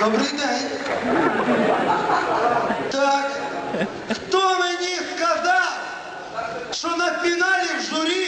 Добрий день. Так. Хто мені сказав, що на фіналі в журі?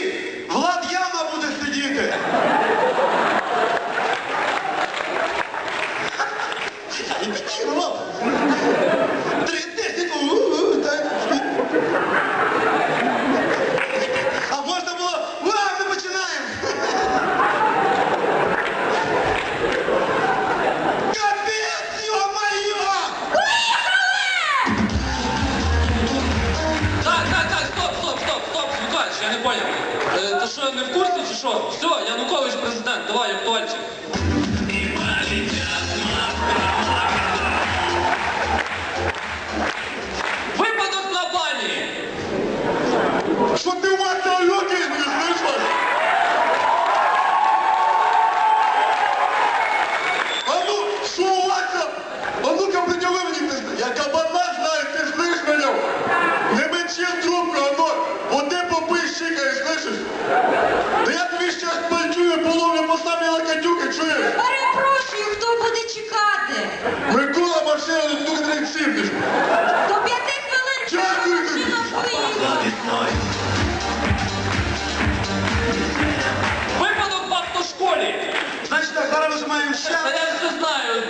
Я все знаю.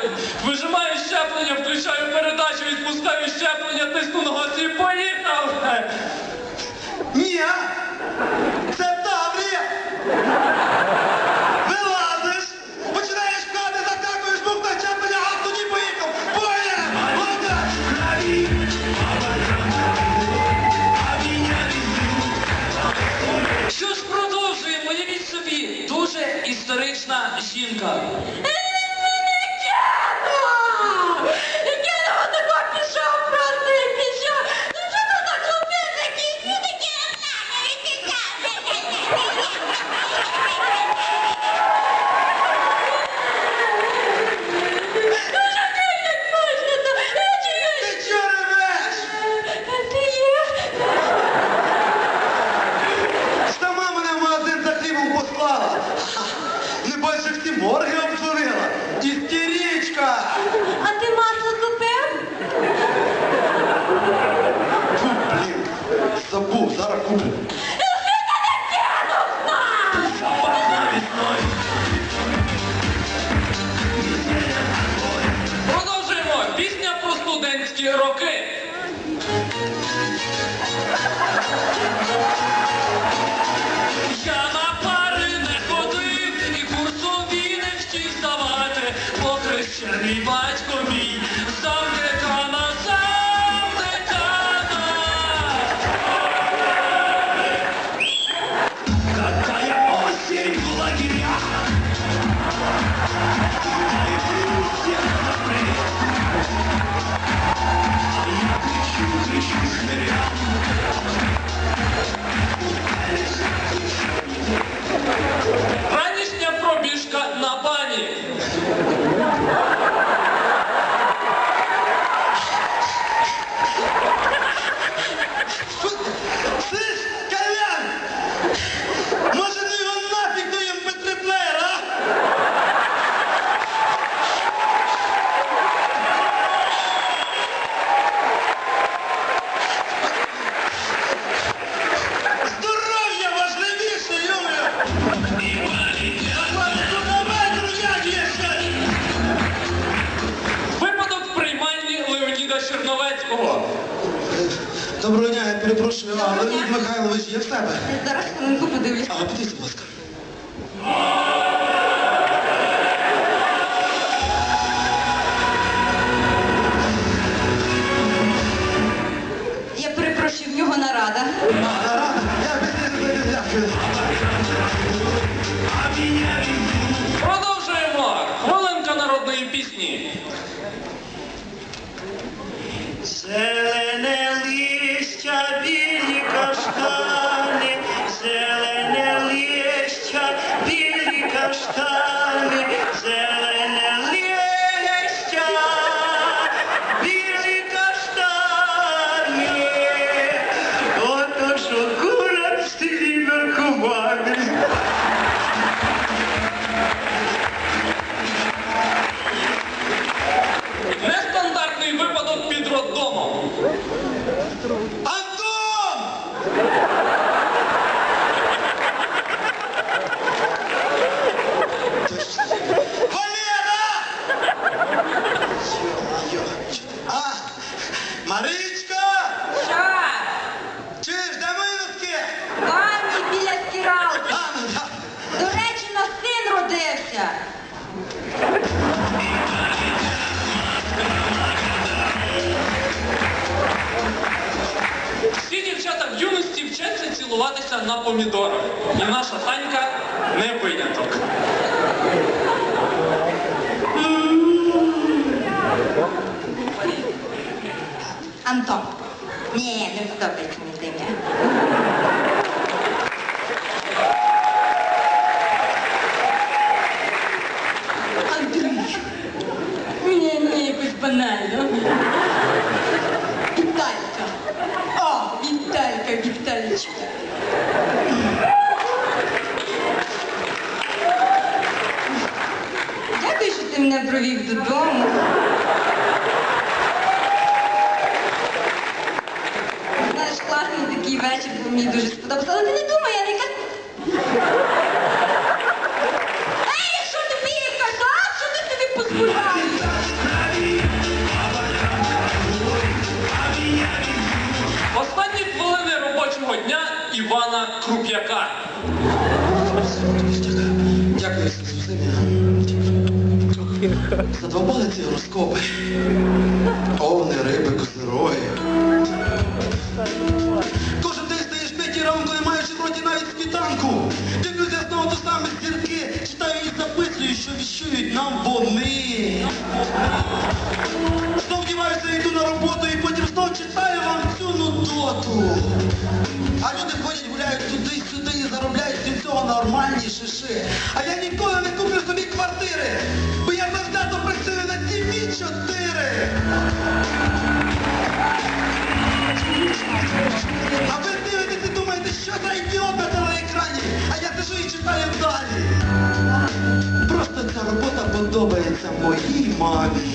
Вижимаю щеплення, включаю передачу, відпускаю щеплення, тисну на гості, і поїхав. Ні, це таврія. Вилазиш, починаєш кати, закакуєш, бухта щеплення, а тоді поїхав. Поїхав! Молодець! Що ж продовжуємо, моїй собі дуже історична жінка. студентські роки. базуватися на помідорах. І наша Санька не виняток. Антон. Ні, не подобається мені ім'я. Андрій. Мені не якось банально. Віталька. О, Віталька, Віталічка. Дякую, що ти мене провів додому. Знаєш, класний такий вечір, бо мені дуже сподобався. Але ти не думай, я не якась... Ей, якщо тобі не казав, що ти тобі позволяєш? Івана Круп'яка. Дякую, Задовбали ці розкопи. Овни, риби, козироги. Кожен день стаєш п'яті ранку і маєш в роті навіть світанку. Дивлюся знову до саме зірки, читаю і записую, що віщують нам вони. 4, бо я завзято працюю на тімі 4. А ви дивитесь і думаєте, що за ідіотка на екрані, а я сижу і читаю далі. Просто ця робота подобається моїй мамі.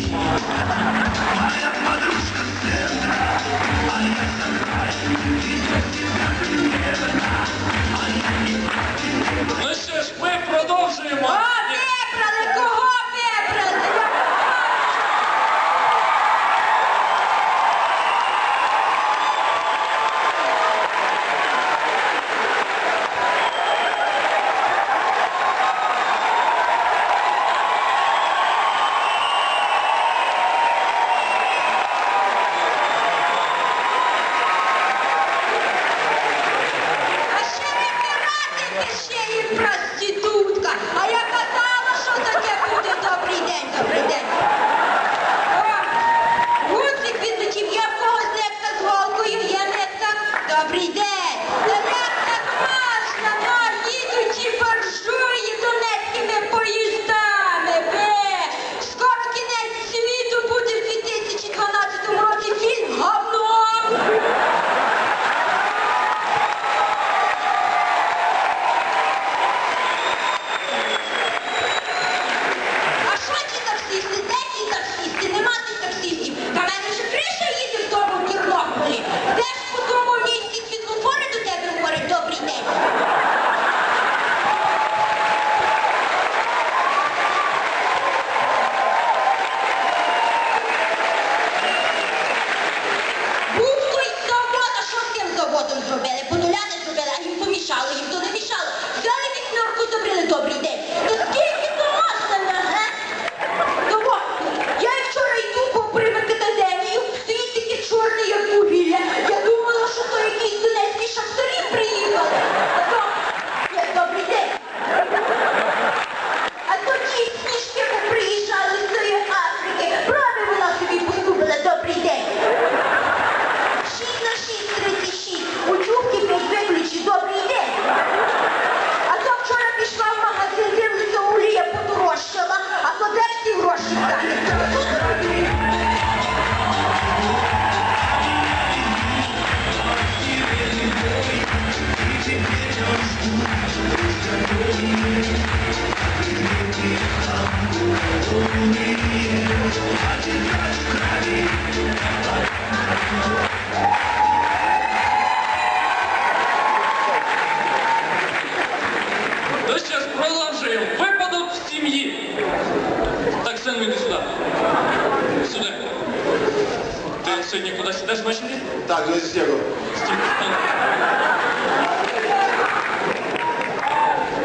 сегодня куда сюда же начали? Так, на стену.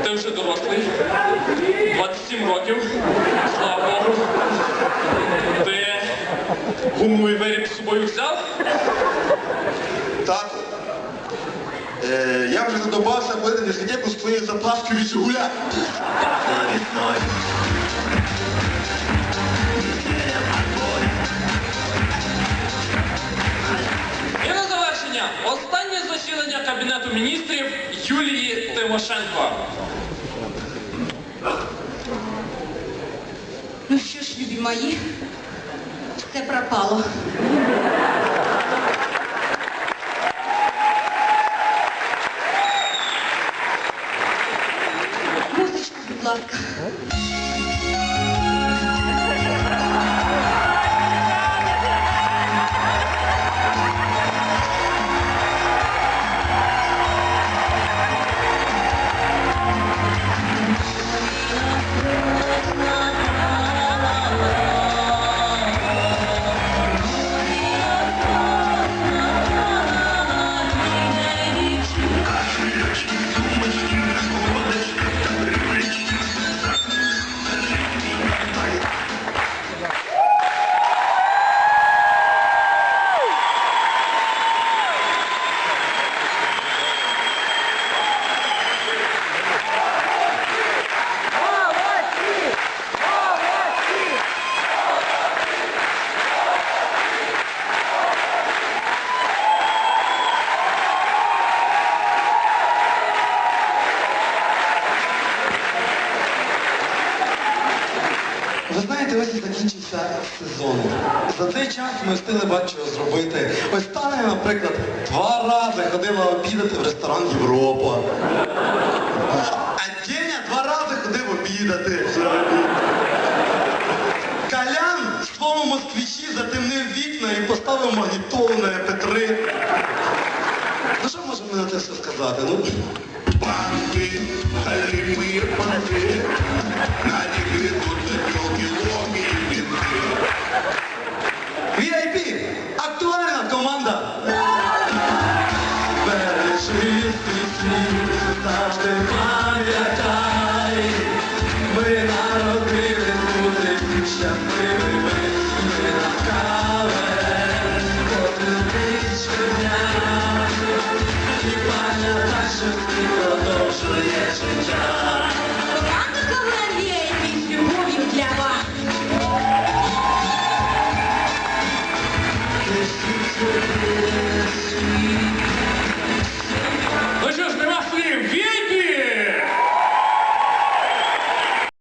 Ти вже дорослий. 27 років. Слава Богу. Ти гумовий виріб з собою взяв? Так. Е, я вже задобався ходити на дискотеку з твоєю запаскою з гуляти. Кабінету міністрів Юлії Тимошенко. Ну що ж, любі мої, це пропало. Музичку, будь ласка. Закінчився сезон. За цей час ми встигли багато зробити. Ось Таня, наприклад, два рази ходила обідати в ресторан Європа. А Деня два рази ходив обідати. Колян в своєму москвичі затемнив вікна і поставив магнітолу на еп3. Ну що можемо на це все сказати? Ну, Банки, голимые понты, на них Yeah.